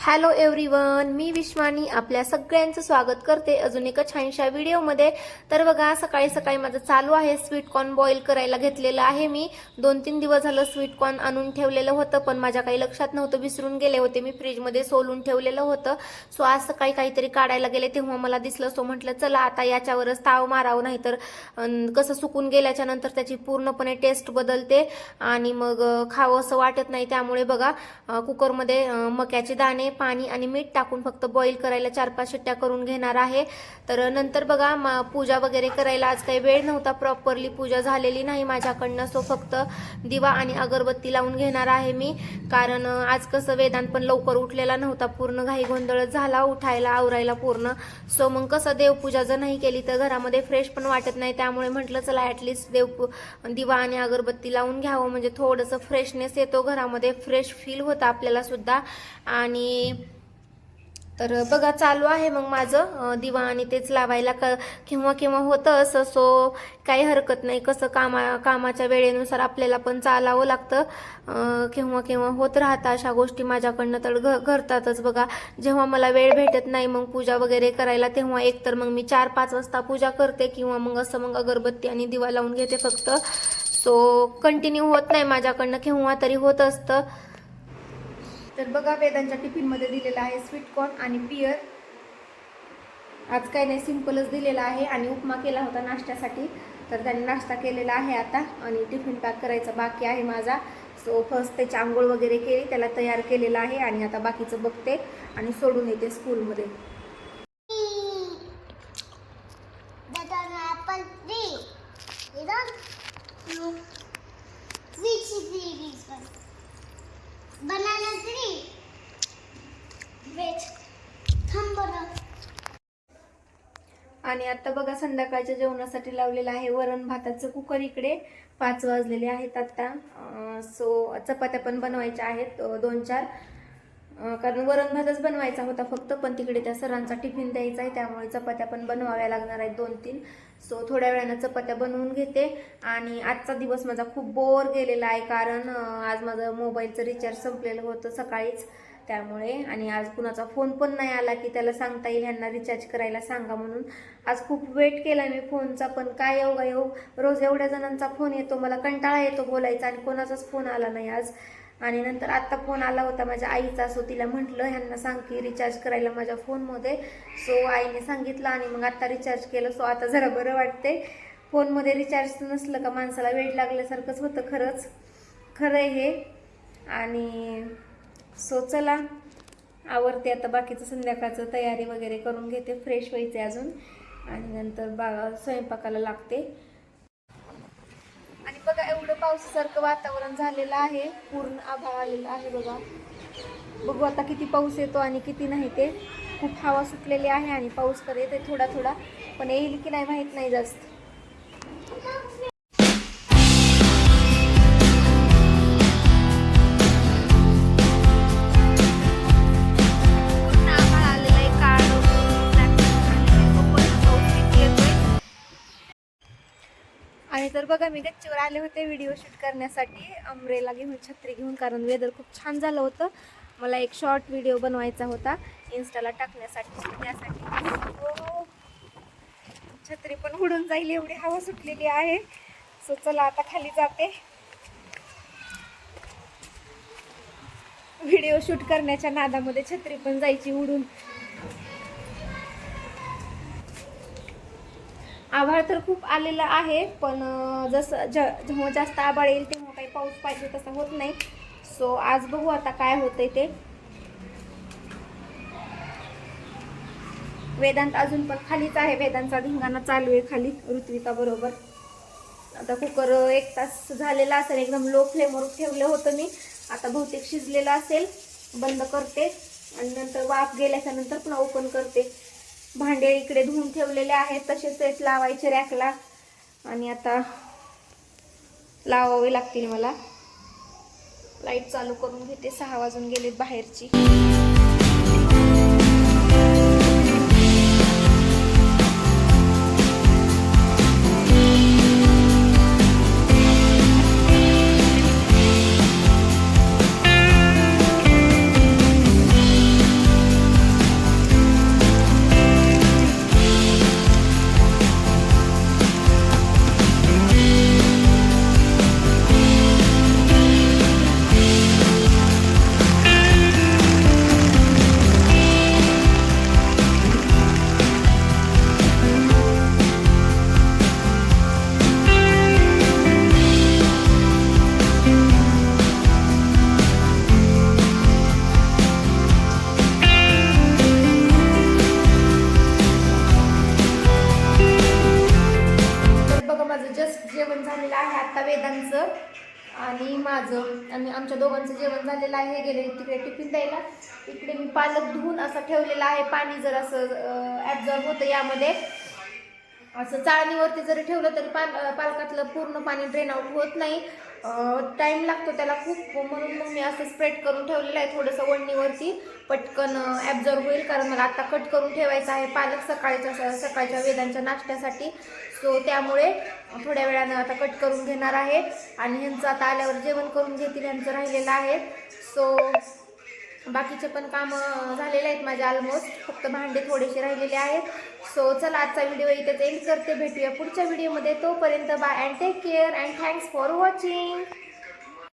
Hello everyone मी विश्वानी आपल्या सगळ्यांचं स्वागत करते अजून एका छानशा व्हिडिओमध्ये. तर बघा सकाळी सकाळी माझं चालू आहे स्वीट कॉर्न बॉईल करायला घेतलेलं आहे मी. दोन तीन दिवस झालं स्वीट कॉर्न आणून ठेवलेलं होतं पण माझ्या काही लक्षात नव्हतं विसरून गेले होते मी. फ्रीजमध्ये सोलून ठेवलेलं होतं. सो आज सकाळी काहीतरी काढायला गेले तेव्हा मला दिसलं सो म्हटलं चला आता याच्यावरच ताव मारावं नाही तर कसं सुकून गेल्याच्यानंतर त्याची पूर्णपणे टेस्ट बदलते आणि मग खावं असं वाटत नाही. त्यामुळे बघा कुकरमध्ये मक्याचे दाणे पाणी आणि मीठ टाकून फक्त बॉईल करायला चार पाच शिट्ट्या करून घेणार आहे. तर नंतर बघा म- पूजा वगैरे करायला आज काही वेळ नव्हता. प्रॉपरली पूजा झालेली नाही माझ्याकडनं. सो फक्त दिवा आणि अगरबत्ती लावून घेणार आहे मी. कारण आज कसं वेदांत पण लवकर उठलेला नव्हता. पूर्ण घाई गोंधळच झाला उठायला आवरायला पूर्ण. सो मग कसं देवपूजा जर नाही केली तर घरामध्ये फ्रेश पण वाटत नाही. त्यामुळे म्हटलं चला ॲटलिस्ट देव दिवा आणि अगरबत्ती लावून घ्यावं. म्हणजे थोडंसं फ्रेशनेस येतो. घरामध्ये फ्रेश फील होतं आपल्याला सुद्धा. आणि तर बघा चालू आहे मग माझं दिवा आणि तेच लावायला क केव्हा केव्हा होतं असं सो काही हरकत नाही. कसं कामा कामाच्या वेळेनुसार आपल्याला पण चालावं लागतं. केव्हा केव्हा होत राहतं अशा गोष्टी माझ्याकडनं तर घ घडतातच बघा. जेव्हा मला वेळ भेटत नाही मग पूजा वगैरे करायला तेव्हा एक तर मग मी चार पाच वाजता पूजा करते किंवा मग असं मग अगरबत्ती आणि दिवा लावून घेते फक्त. सो कंटिन्यू होत नाही माझ्याकडनं केव्हा तरी होत असतं. तर बघा वेदांच्या टिफिनमध्ये दिलेलं आहे स्वीट कॉर्न आणि पियर आज काही नाही सिम्पलच दिलेला आहे आणि उपमा केला होता नाश्त्यासाठी. तर त्यांनी नाश्ता केलेला आहे आता आणि टिफिन पॅक करायचा बाकी आहे माझा. सो फर्स्ट त्याची आंघोळ वगैरे केली त्याला तयार केलेला आहे आणि आता बाकीचं बघते आणि सोडून येते स्कूलमध्ये Wait. थांब आणि आता बघा संध्याकाळच्या जेवणासाठी लावलेलं आहे वरण भाताचं कुकर इकडे. पाच वाजलेले आहेत आत्ता सो चपात्या पण बनवायच्या आहेत दोन चार. कारण वरण भातच बनवायचा होता फक्त पण तिकडे त्या सरांचा टिफिन द्यायचा आहे त्यामुळे चपात्या पण बनवाव्या लागणार आहेत दोन तीन. सो थोड्या वेळानं चपात्या बनवून घेते. आणि आजचा दिवस माझा खूप बोर गेलेला आहे कारण आज माझं मोबाईलचं रिचार्ज संपलेलं होतं सकाळीच. त्यामुळे आणि आज कुणाचा फोन पण नाही आला की त्याला सांगता येईल ह्यांना रिचार्ज करायला सांगा म्हणून. आज खूप वेट केला मी फोनचा पण काय हो येऊ येऊ हो, रोज एवढ्या जणांचा फोन येतो मला कंटाळा येतो बोलायचा आणि कोणाचाच फोन आला नाही आज. आणि नंतर आत्ता फोन आला होता माझ्या आईचा सो तिला म्हटलं ह्यांना सांग की रिचार्ज करायला माझ्या फोनमध्ये. सो आईने सांगितलं आणि मग आत्ता रिचार्ज केलं सो आता जरा बरं वाटते फोनमध्ये रिचार्ज नसलं का माणसाला वेळ लागल्यासारखंच होतं खरंच. खरं आहे हे. आणि सो चला आवरते आता बाकीचं संध्याकाळचं तयारी वगैरे करून घेते फ्रेश व्हायचे अजून. आणि नंतर बा स्वयंपाकाला लागते. आणि बघा एवढं पावसासारखं वातावरण झालेलं आहे. पूर्ण आभाळ आलेलं आहे बघा. बघू आता किती पाऊस येतो आणि किती नाही ते. खूप हवा सुटलेली आहे आणि पाऊस तर येते थोडा थोडा पण येईल की नाही माहीत नाही जास्त. आणि तर बघा मी गच्चीवर आले होते व्हिडिओ शूट करण्यासाठी. अमरेला घेऊन छत्री घेऊन कारण वेदर खूप छान झालं होतं. मला एक शॉर्ट व्हिडिओ बनवायचा होता. इन्स्टाला टाकण्यासाठी त्यासाठी हो. छत्री पण उडून जाईल एवढी हवा सुटलेली आहे. सो चला आता खाली जाते. व्हिडिओ शूट करण्याच्या नादामध्ये छत्री पण जायची उडून. आभाळ तर खूप आलेलं आहे पण जसं ज जेव्हा जास्त आभाळ येईल तेव्हा काही पाऊस पाहिजे तसा होत नाही. सो आज बघू आता काय होतंय ते. वेदांत अजून पण खालीच आहे वेदांतचा धिंगाणा चालू आहे खाली ऋत्विका बरोबर. आता कुकर एक तास झालेला असेल एकदम लो फ्लेमवर ठेवलं होतं मी. आता बहुतेक शिजलेलं असेल बंद करते. आणि नंतर वाफ गेल्याच्यानंतर पुन्हा ओपन करते. भांडे इकडे धुवून ठेवलेले आहेत तसेच सेट लावायचे रॅकला. आणि आता लावावे लागतील मला. लाइट चालू करून घेते सहा वाजून गेलेत बाहेरची. जेवण झालेलं आहे आत्ता वेदांचं. आणि माझं आणि आमच्या दोघांचं जेवण झालेलं आहे. गेले तिकडे टिफिन द्यायला. इकडे मी पालक धुवून असं ठेवलेलं आहे. पाणी जर असं ॲब्झॉर्ब होतं यामध्ये. असं चाळणीवरती जरी ठेवलं तरी पाल पालकातलं पूर्ण पाणी ड्रेन आउट होत नाही. टाईम लागतो त्याला खूप म्हणून मग मी असं स्प्रेड करून ठेवलेलं आहे थोडंसं वडणीवरती पटकन ॲब्झॉर्ब होईल कारण मला आत्ता कट करून ठेवायचं आहे पालक सकाळच्या सकाळच्या वेदांच्या नाश्त्यासाठी. सो त्यामुळे थोड्या वेळानं आता कट करून घेणार आहे. आणि ह्यांचं आता आल्यावर जेवण करून घेतील ह्यांचं राहिलेलं आहे. सो बाकीचे पण कामं झालेले आहेत माझे ऑलमोस्ट फक्त भांडे थोडेसे राहिलेले आहेत. सो चला आजचा व्हिडिओ इथेच एंड करते. भेटूया पुढच्या व्हिडिओमध्ये तोपर्यंत bye and take care and thanks for watching